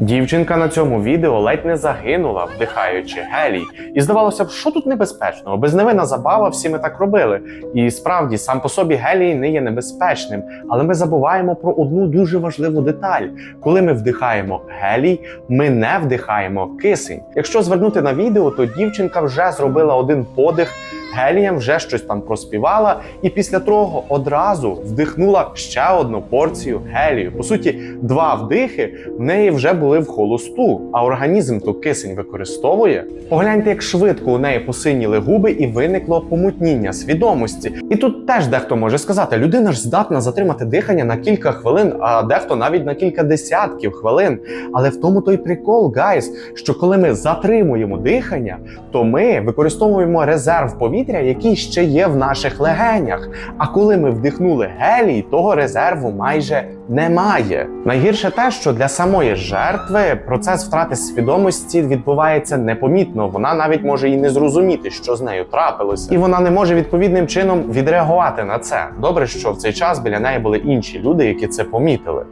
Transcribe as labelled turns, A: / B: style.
A: Дівчинка на цьому відео ледь не загинула, вдихаючи гелій. І здавалося б, що тут небезпечного? Безневинна забава, всі ми так робили. І справді сам по собі гелій не є небезпечним, але ми забуваємо про одну дуже важливу деталь: коли ми вдихаємо гелій, ми не вдихаємо кисень. Якщо звернути на відео, то дівчинка вже зробила один подих. Гелієм вже щось там проспівала, і після того одразу вдихнула ще одну порцію гелію. По суті, два вдихи в неї вже були в холосту, а організм то кисень використовує. Погляньте, як швидко у неї посиніли губи і виникло помутніння свідомості. І тут теж дехто може сказати: людина ж здатна затримати дихання на кілька хвилин, а дехто навіть на кілька десятків хвилин. Але в тому той прикол, гайс, що коли ми затримуємо дихання, то ми використовуємо резерв повітря, який ще є в наших легенях. А коли ми вдихнули гелій, того резерву майже немає. Найгірше те, що для самої жертви процес втрати свідомості відбувається непомітно. Вона навіть може і не зрозуміти, що з нею трапилося, і вона не може відповідним чином відреагувати на це. Добре, що в цей час біля неї були інші люди, які це помітили.